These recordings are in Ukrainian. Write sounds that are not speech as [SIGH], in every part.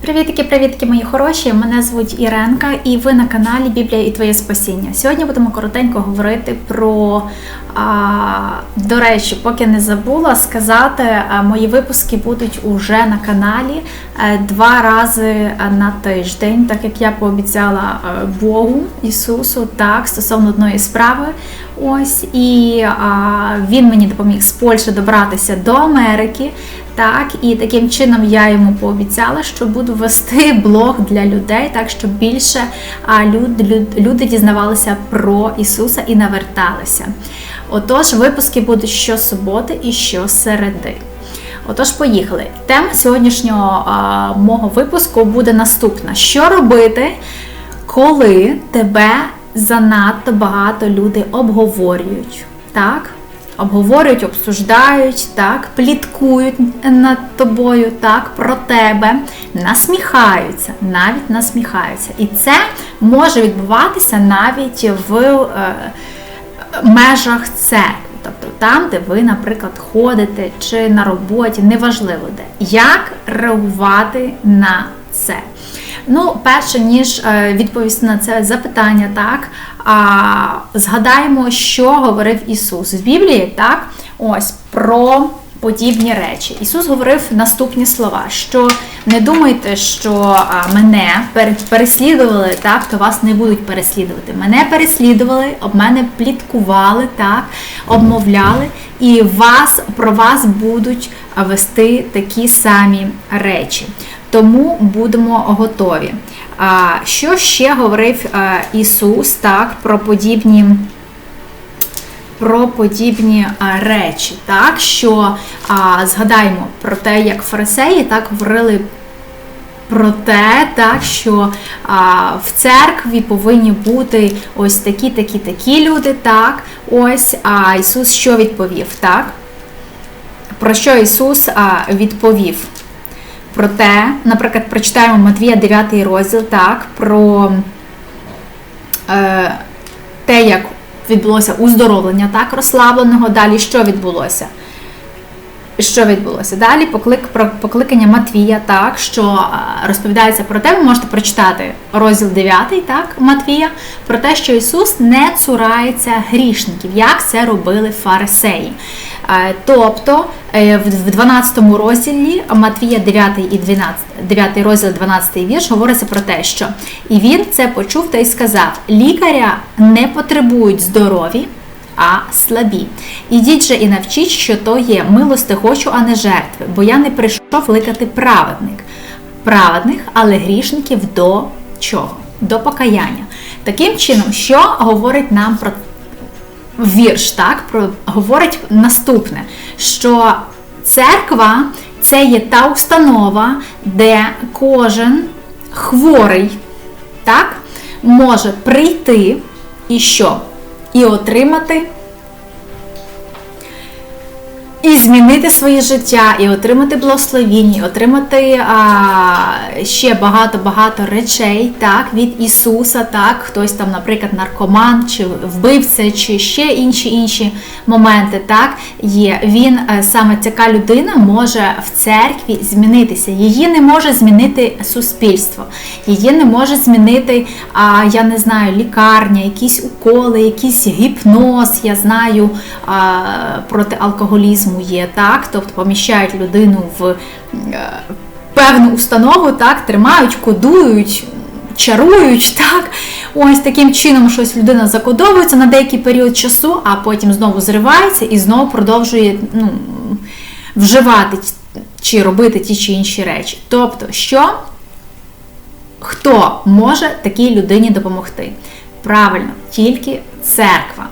Привітки, привітки, мої хороші! Мене звуть Іренка, і ви на каналі Біблія і Твоє Спасіння. Сьогодні будемо коротенько говорити про, а, до речі, поки не забула сказати, мої випуски будуть уже на каналі е, два рази на тиждень, так як я пообіцяла е, Богу Ісусу, так, стосовно одної справи. Ось і а, він мені допоміг з Польщі добратися до Америки. Так, і таким чином я йому пообіцяла, що буду вести [LAUGHS] блог для людей, так щоб більше люд, люд, люди дізнавалися про Ісуса і наверталися. Отож, випуски будуть щосуботи і щосереди. Отож, поїхали. Тема сьогоднішнього а, мого випуску буде наступна: що робити, коли тебе занадто багато люди обговорюють? Так? Обговорюють, обсуждають, так, пліткують над тобою, так, про тебе, насміхаються, навіть насміхаються. І це може відбуватися навіть в е, межах церкви. Тобто там, де ви, наприклад, ходите чи на роботі, неважливо де. Як реагувати на це? Ну, перше ніж е, відповісти на це запитання, так згадаємо, що говорив Ісус в Біблії, так, ось про подібні речі. Ісус говорив наступні слова: що не думайте, що мене переслідували, так, то вас не будуть переслідувати. Мене переслідували, об мене пліткували, так, обмовляли, і вас про вас будуть вести такі самі речі тому будемо готові. А Що ще говорив е, Ісус так, про подібні про подібні речі? так, Що згадаємо про те, як фарисеї так говорили про те, так, що а, в церкві повинні бути ось такі, такі, такі люди, так, ось, а Ісус що відповів? так? Про що Ісус а, відповів? Проте, наприклад, прочитаємо Матвія 9 розділ, так, про е, те, як відбулося уздоровлення так, розслабленого. Далі що відбулося? Що відбулося? Далі поклик, про покликання Матвія, так, що розповідається про те, ви можете прочитати розділ 9 так, Матвія, про те, що Ісус не цурається грішників, як це робили фарисеї. Тобто е, в 12 розділі Матвія 9 і 12, 9 розділ 12 вірш говориться про те, що і він це почув та й сказав: лікаря не потребують здорові а слабі. Ідіть же і навчіть, що то є милости хочу, а не жертви, бо я не прийшов ликати праведник. Праведних, але грішників до чого? До покаяння. Таким чином, що говорить нам про вірш, так? Про, говорить наступне, що церква це є та установа, де кожен хворий так, може прийти і що? і отримати. І змінити своє життя, і отримати благословіння, і отримати а, ще багато-багато речей так, від Ісуса, так, хтось там, наприклад, наркоман, чи вбивця, чи ще інші інші моменти так, є. Він е, саме така людина може в церкві змінитися. Її не може змінити суспільство, її не може змінити, а, я не знаю, лікарня, якісь уколи, якийсь гіпноз, я знаю а, проти алкоголізму організму є, так, тобто поміщають людину в е, певну установу, так, тримають, кодують. Чарують, [LAUGHS] так, ось таким чином щось людина закодовується на деякий період часу, а потім знову зривається і знову продовжує ну, вживати чи робити ті чи інші речі. Тобто, що хто може такій людині допомогти? Правильно, тільки церква.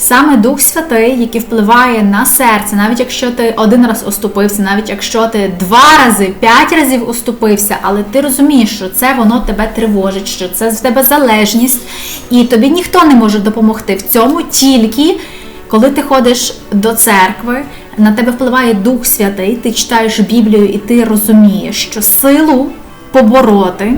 Саме Дух Святий, який впливає на серце, навіть якщо ти один раз оступився, навіть якщо ти два рази, п'ять разів оступився, але ти розумієш, що це воно тебе тривожить, що це з тебе залежність, і тобі ніхто не може допомогти в цьому, тільки коли ти ходиш до церкви, на тебе впливає Дух Святий, ти читаєш Біблію і ти розумієш, що силу побороти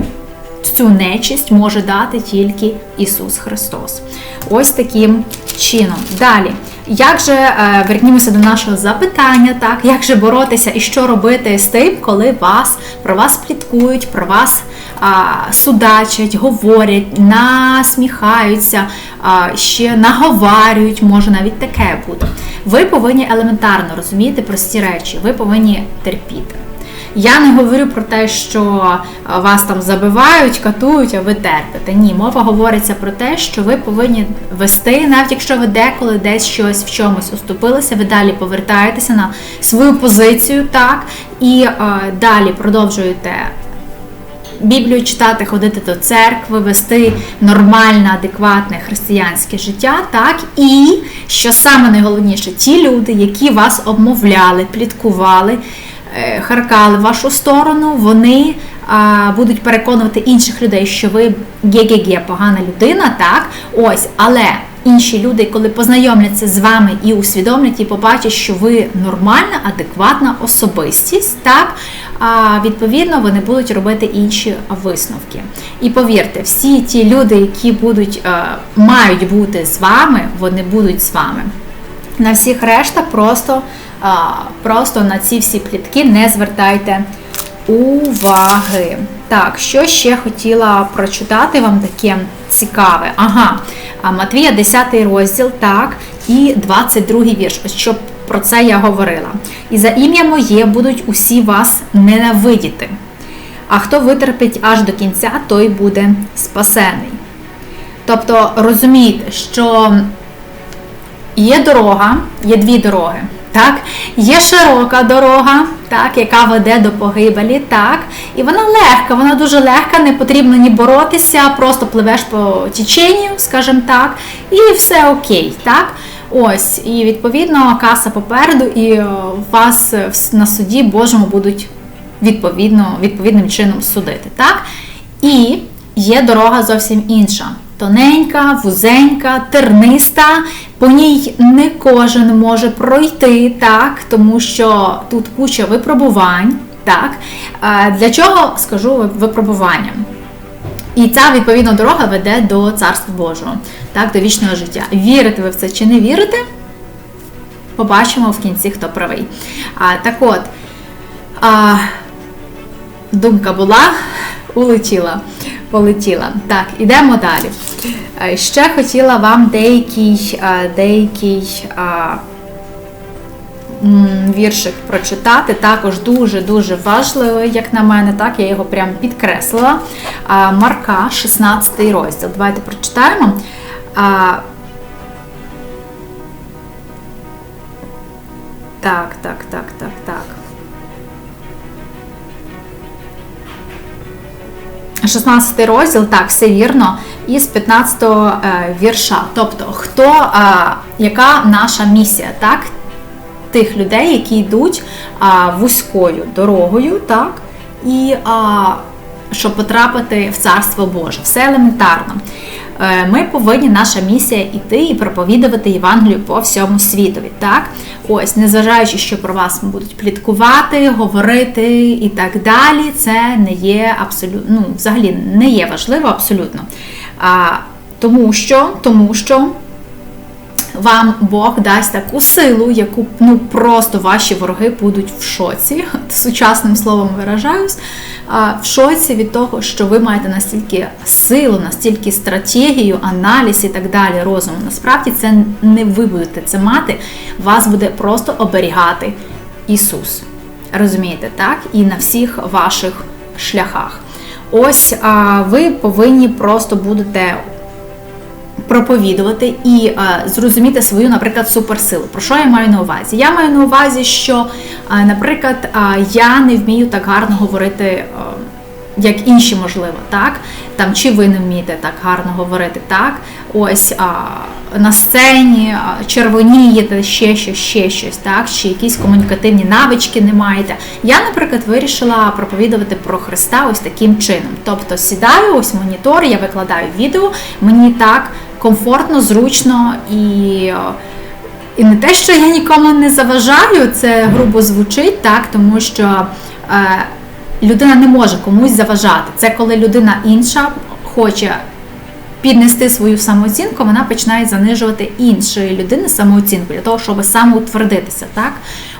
цю нечисть може дати тільки Ісус Христос. Ось таким чином. Далі. Як же е, вернімося до нашого запитання, так як же боротися і що робити з тим, коли вас про вас пліткують, про вас а, судачать, говорять, насміхаються, а, ще наговарюють, може навіть таке бути. Ви повинні елементарно розуміти прості речі, ви повинні терпіти. Я не говорю про те, що вас там забивають, катують, а ви терпите. Ні, мова говориться про те, що ви повинні вести, навіть якщо ви деколи десь щось в чомусь уступилися, ви далі повертаєтеся на свою позицію, так, і е, далі продовжуєте. Біблію читати, ходити до церкви, вести нормальне, адекватне християнське життя, так і що саме найголовніше, ті люди, які вас обмовляли, пліткували, Е, харкали в вашу сторону, вони а, будуть переконувати інших людей, що ви ге-ге-ге, погана людина, так? Ось, але інші люди, коли познайомляться з вами і усвідомлять, і побачать, що ви нормальна, адекватна особистість, так? А, відповідно, вони будуть робити інші висновки. І повірте, всі ті люди, які будуть, а, е, мають бути з вами, вони будуть з вами. На всіх решта просто Просто на ці всі плітки не звертайте уваги. Так, що ще хотіла прочитати вам таке цікаве? Ага, Матвія, 10 розділ, так, і 22 вірш. Ось що про це я говорила. І за ім'я моє будуть усі вас ненавидіти. А хто витерпить аж до кінця, той буде спасений. Тобто розумійте, що є дорога, є дві дороги. Так, Є широка дорога, так, яка веде до погибелі, так, і вона легка, вона дуже легка, не потрібно ні боротися, просто пливеш по теченню, скажімо так, і все окей. так. Ось, І відповідно каса попереду, і вас на суді Божому будуть відповідно, відповідним чином судити. так. І є дорога зовсім інша тоненька, вузенька, терниста. По ній не кожен може пройти, так, тому що тут куча випробувань. так. Для чого скажу випробуванням? І ця відповідна дорога веде до Царства Божого, так, до вічного життя. Вірите ви в це чи не вірите? Побачимо в кінці, хто правий. А, Так от, а, думка була, улетіла полетіла. Так, ідемо далі. Е, ще хотіла вам деякий е, деякий а, віршик прочитати. Також дуже-дуже важливий, як на мене, так, я його прям підкреслила. Марка, 16 розділ. Давайте прочитаємо. Так, так, так, так, так. 16 розділ, так, все вірно, із 15 е, вірша. Тобто, хто, е, яка наша місія, так? Тих людей, які йдуть вузькою дорогою, так? І щоб потрапити в Царство Боже. Все елементарно. Е, ми повинні, наша місія іти і проповідувати Євангелію по всьому світові. Так? Ось, незважаючи, що про вас будуть пліткувати, говорити і так далі, це не є абсолютно, ну, взагалі не є важливо абсолютно. А, Тому що, тому що вам Бог дасть таку силу, яку ну просто ваші вороги будуть в шоці, [LAUGHS] сучасним словом виражаюсь, в шоці від того, що ви маєте настільки силу, настільки стратегію, аналіз і так далі, розуму. Насправді це не ви будете це мати, вас буде просто оберігати Ісус. Розумієте, так? І на всіх ваших шляхах. Ось а, ви повинні просто будете проповідувати і е, зрозуміти свою, наприклад, суперсилу. Про що я маю на увазі? Я маю на увазі, що, е, наприклад, е, я не вмію так гарно говорити. Е, як інші, можливо, так? Там, Чи ви не вмієте так гарно говорити, так? Ось а, на сцені червонієте, ще щось, ще щось, так? Чи якісь комунікативні навички не маєте. Я, наприклад, вирішила проповідувати про Христа ось таким чином. Тобто сідаю, ось монітор, я викладаю відео, мені так комфортно, зручно і. І не те, що я нікому не заважаю, це грубо звучить, так, тому що е, людина не може комусь заважати. Це коли людина інша хоче піднести свою самооцінку, вона починає занижувати іншої людини самооцінку для того, щоб самоутвердитися. Так?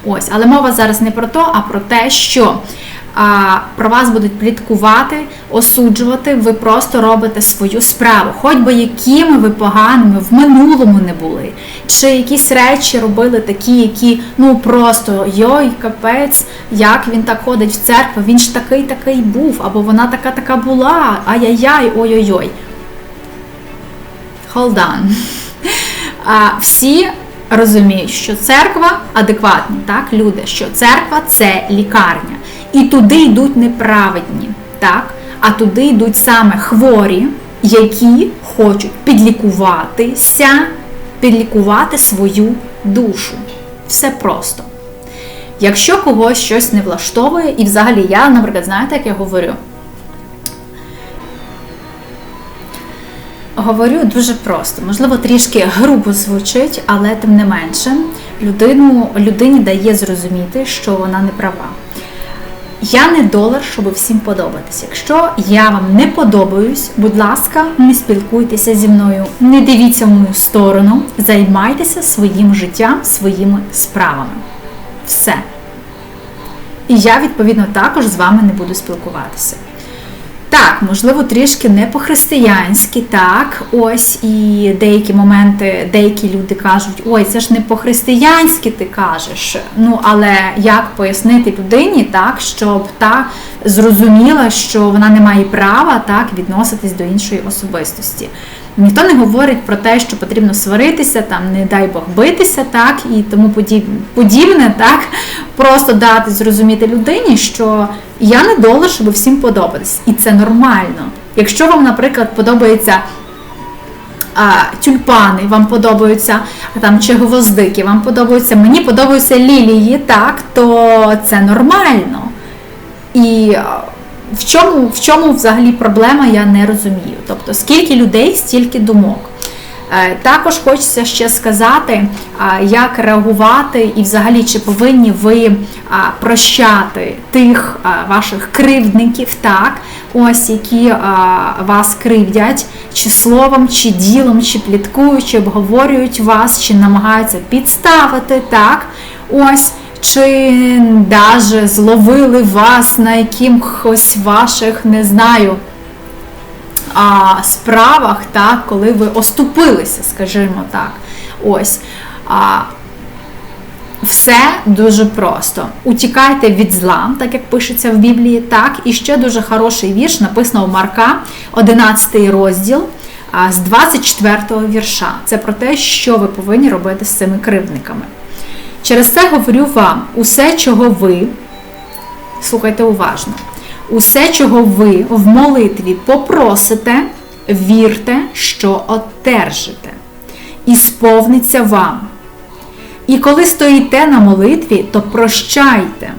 Ось, але мова зараз не про то, а про те, що а, про вас будуть пліткувати, осуджувати, ви просто робите свою справу, хоч би якими ви поганими в минулому не були, чи якісь речі робили такі, які ну просто йой, капець, як він так ходить в церкву, він ж такий такий був, або вона така така була, ай-яй-яй, ой-ой-ой. Hold on. А, Всі розуміють, що церква адекватні, так, люди, що церква це лікарня. І туди йдуть неправедні, так? а туди йдуть саме хворі, які хочуть підлікуватися, підлікувати свою душу. Все просто. Якщо когось щось не влаштовує, і взагалі я, наприклад, знаєте, як я говорю? Говорю дуже просто, можливо, трішки грубо звучить, але тим не менше, людину, людині дає зрозуміти, що вона не права. Я не долар, щоб всім подобатися. Якщо я вам не подобаюсь, будь ласка, не спілкуйтеся зі мною, не дивіться в мою сторону, займайтеся своїм життям, своїми справами. Все. І я, відповідно, також з вами не буду спілкуватися. Так, можливо, трішки не по-християнськи, так, ось і деякі моменти, деякі люди кажуть, ой, це ж не по-християнськи ти кажеш. Ну, але як пояснити людині, так, щоб та зрозуміла, що вона не має права так відноситись до іншої особистості. Ніхто не говорить про те, що потрібно сваритися, там, не дай Бог битися, так, і тому подібне, так, просто дати зрозуміти людині, що я не долар, щоб всім подобатись. І це нормально. Якщо вам, наприклад, подобається а, тюльпани, вам подобаються там, чи гвоздики, вам подобаються, мені подобаються лілії, так, то це нормально. І в чому в чому взагалі проблема, я не розумію. Тобто, скільки людей, стільки думок. Е, також хочеться ще сказати, як реагувати, і взагалі чи повинні ви прощати тих ваших кривдників, так, ось які вас кривдять, чи словом, чи ділом, чи пліткують, чи обговорюють вас, чи намагаються підставити, так, ось чи даже зловили вас на якихось ваших, не знаю, а, справах, так, коли ви оступилися, скажімо так. Ось. А, все дуже просто. Утікайте від зла, так як пишеться в Біблії, так. І ще дуже хороший вірш, написано у Марка, 11 розділ з 24 вірша. Це про те, що ви повинні робити з цими кривдниками. Через це говорю вам, усе, чого ви, слухайте уважно, усе, чого ви в молитві попросите, вірте, що одержите, і сповниться вам. І коли стоїте на молитві, то прощайте,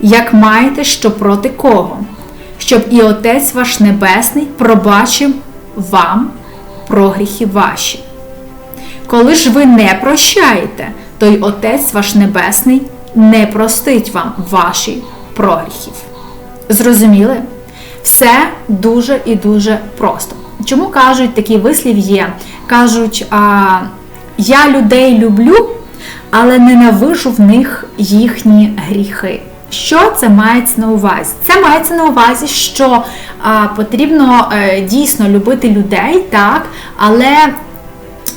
як маєте що проти кого, щоб і Отець ваш Небесний пробачив вам прогріхи ваші. Коли ж ви не прощаєте, то й Отець ваш Небесний не простить вам ваші прогріхів. Зрозуміли? Все дуже і дуже просто. Чому кажуть, такий вислів є? Кажуть, а, я людей люблю, але ненавижу в них їхні гріхи. Що це мається на увазі? Це мається на увазі, що а, потрібно а, е, дійсно любити людей, так, але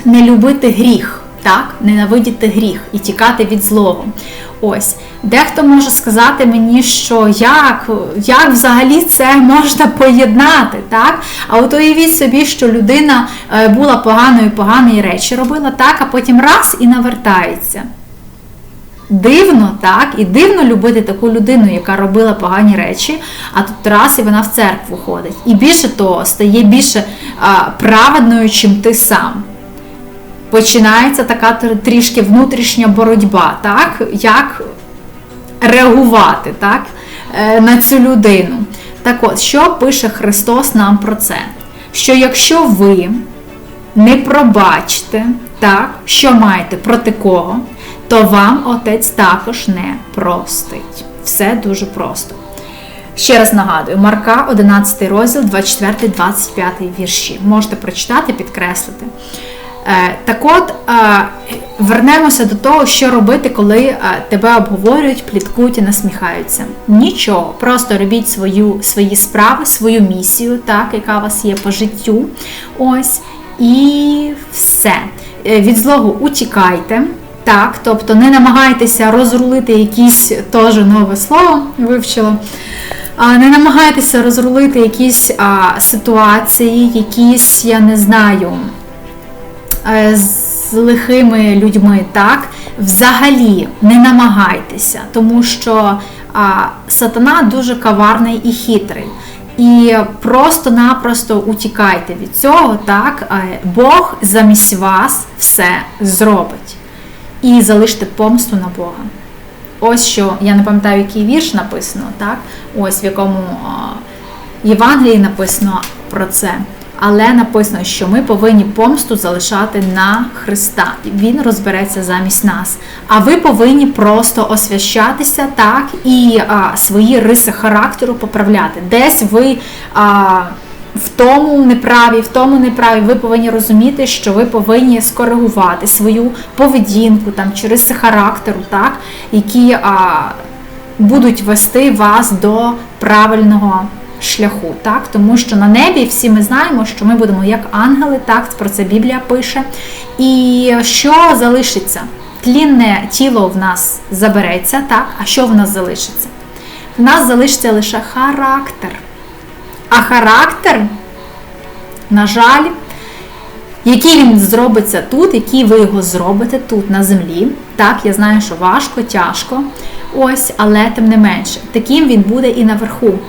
не любити гріх так, ненавидіти гріх і тікати від злого. Ось, дехто може сказати мені, що як як взагалі це можна поєднати, так? А от уявіть собі, що людина е, була поганою, погані речі робила, так, а потім раз і навертається. Дивно, так, і дивно любити таку людину, яка робила погані речі, а тут раз і вона в церкву ходить. І більше того, стає більше праведною, чим ти сам починається така трішки внутрішня боротьба, так? як реагувати так? Е, на цю людину. Так от, що пише Христос нам про це? Що якщо ви не пробачите, так, що маєте проти кого, то вам Отець також не простить. Все дуже просто. Ще раз нагадую, Марка, 11 розділ, 24-25 вірші. Можете прочитати, підкреслити. Е, так от, е, вернемося до того, що робити, коли е, тебе обговорюють, пліткують і насміхаються. Нічого, просто робіть свою, свої справи, свою місію, так, яка у вас є по життю. Ось, і все. Від злого утікайте. Так, тобто не намагайтеся розрулити якісь теж нове слово, вивчила. Не намагайтеся розрулити якісь а, ситуації, якісь, я не знаю, з лихими людьми, так, взагалі не намагайтеся, тому що сатана дуже каварний і хитрий. І просто-напросто утікайте від цього, так, Бог замість вас все зробить. І залиште помсту на Бога. Ось що, я не пам'ятаю, який вірш написано, так? Ось в якому Євангелії написано про це. Але написано, що ми повинні помсту залишати на Христа. Він розбереться замість нас. А ви повинні просто освящатися так і а, свої риси характеру поправляти. Десь ви а, в тому неправі, в тому неправі, ви повинні розуміти, що ви повинні скоригувати свою поведінку там, риси характеру, так, які а, будуть вести вас до правильного шляху, так? Тому що на небі всі ми знаємо, що ми будемо як ангели, так, про це Біблія пише. І що залишиться? Тлінне тіло в нас забереться, так? А що в нас залишиться? В нас залишиться лише характер. А характер, на жаль, який він зробиться тут, який ви його зробите тут, на землі. Так, я знаю, що важко, тяжко. Ось, але тим не менше, таким він буде і наверху.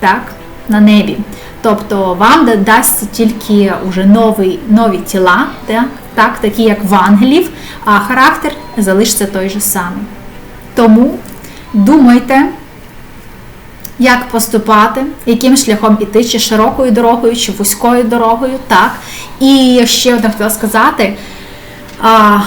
Так? на небі. Тобто вам дасться тільки вже нові, нові тіла, так, так, такі як в ангелів, а характер залишиться той же самий. Тому думайте, як поступати, яким шляхом іти, чи широкою дорогою, чи вузькою дорогою. так. І ще одне хотіла сказати. А,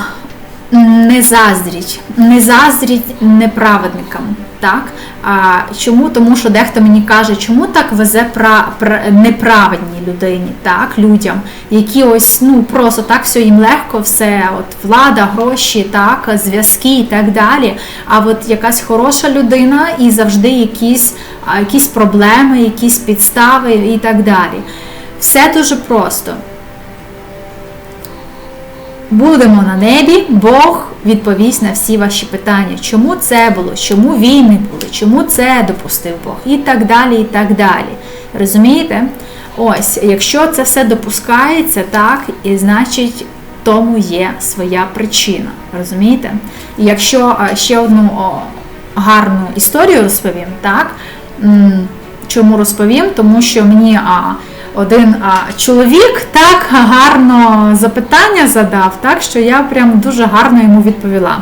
не заздріть, не заздріть неправедникам. Так? А, Чому? Тому що дехто мені каже, чому так везе пра, пра, неправедній людині, так, людям, які ось ну просто так все їм легко, все, от влада, гроші, так, зв'язки і так далі. А от якась хороша людина і завжди якісь, якісь проблеми, якісь підстави і так далі. Все дуже просто будемо на небі, Бог відповість на всі ваші питання, чому це було, чому війни були, чому це допустив Бог, і так далі, і так далі. Розумієте? Ось, якщо це все допускається, так, і значить тому є своя причина. Розумієте? І якщо ще одну гарну історію розповім, так? Чому розповім? Тому що мені один а, чоловік так гарно запитання задав, так що я прям дуже гарно йому відповіла.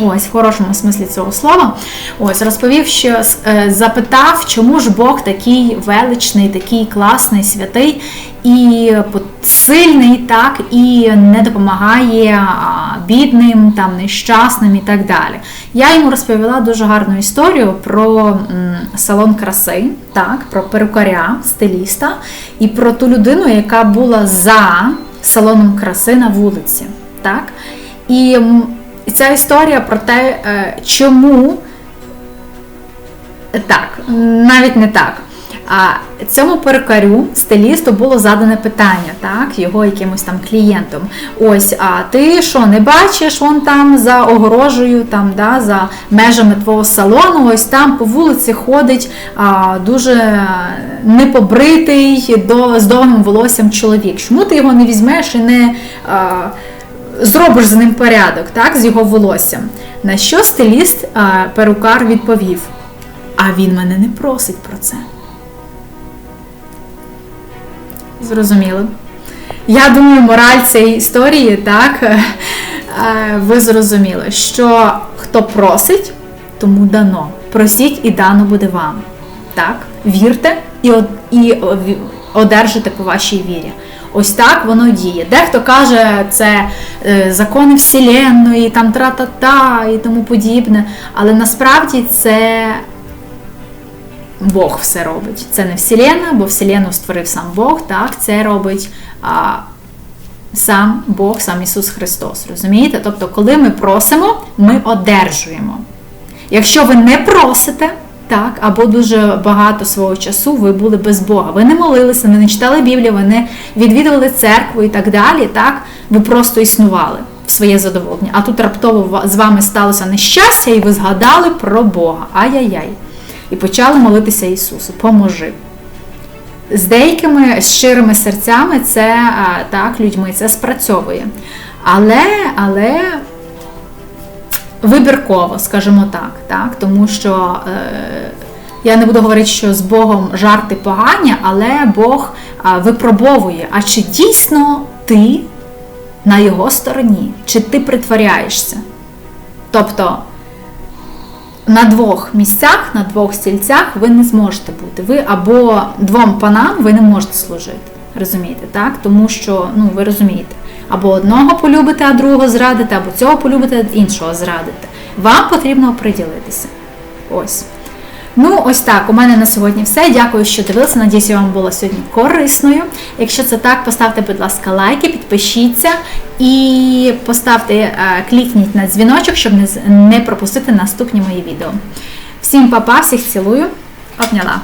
Ось, в хорошому смислі цього слова. Ось, розповів, що е, запитав, чому ж Бог такий величний, такий класний, святий і сильний, так, і не допомагає бідним, там, нещасним і так далі. Я йому розповіла дуже гарну історію про салон краси, так, про перукаря, стиліста, і про ту людину, яка була за салоном краси на вулиці. Так? І і ця історія про те, е, чому так, навіть не так. А цьому перукарю, стилісту, було задане питання, так, його якимось там клієнтом. Ось, а ти що, не бачиш, он там за огорожею, там, да, за межами твого салону, ось там по вулиці ходить а, дуже непобритий, до, з довгим волоссям чоловік. Чому ти його не візьмеш і не. А, зробиш з ним порядок, так, з його волоссям. На що стиліст а, перукар відповів: А він мене не просить про це. Зрозуміло. Я думаю, мораль цієї історії, так, е, ви зрозуміли, що хто просить, тому дано. Просіть і дано буде вам. Так? Вірте і одержите по вашій вірі. Ось так воно діє. Дехто каже, це е, закони Вселенної, там тра-та-та і тому подібне. Але насправді це Бог все робить. Це не Вселена, бо Вселену створив сам Бог, так, це робить а, сам Бог, сам Ісус Христос. Розумієте? Тобто, коли ми просимо, ми одержуємо. Якщо ви не просите, так, або дуже багато свого часу ви були без Бога. Ви не молилися, ви не читали Біблію, ви не відвідували церкву і так далі. Так, ви просто існували в своє задоволення. А тут раптово з вами сталося нещастя, і ви згадали про Бога. Ай-яй-яй. І почали молитися Ісусу, поможи. З деякими щирими серцями це так, людьми це спрацьовує. Але, але вибірково, скажімо так, так тому що е, я не буду говорити, що з Богом жарти погані, але Бог випробовує, а чи дійсно ти на його стороні, чи ти притворяєшся? Тобто на двох місцях, на двох стільцях ви не зможете бути. Ви або двом панам ви не можете служити. Розумієте, так? Тому що, ну ви розумієте, або одного полюбите, а другого зрадите, або цього полюбите, а іншого зрадите. Вам потрібно оприділитися. Ось. Ну, ось так. У мене на сьогодні все. Дякую, що дивилися. Надіюсь, я вам була сьогодні корисною. Якщо це так, поставте, будь ласка, лайки, підпишіться і поставте, е, клікніть на дзвіночок, щоб не пропустити наступні мої відео. Всім па-па, всіх цілую. Обняла.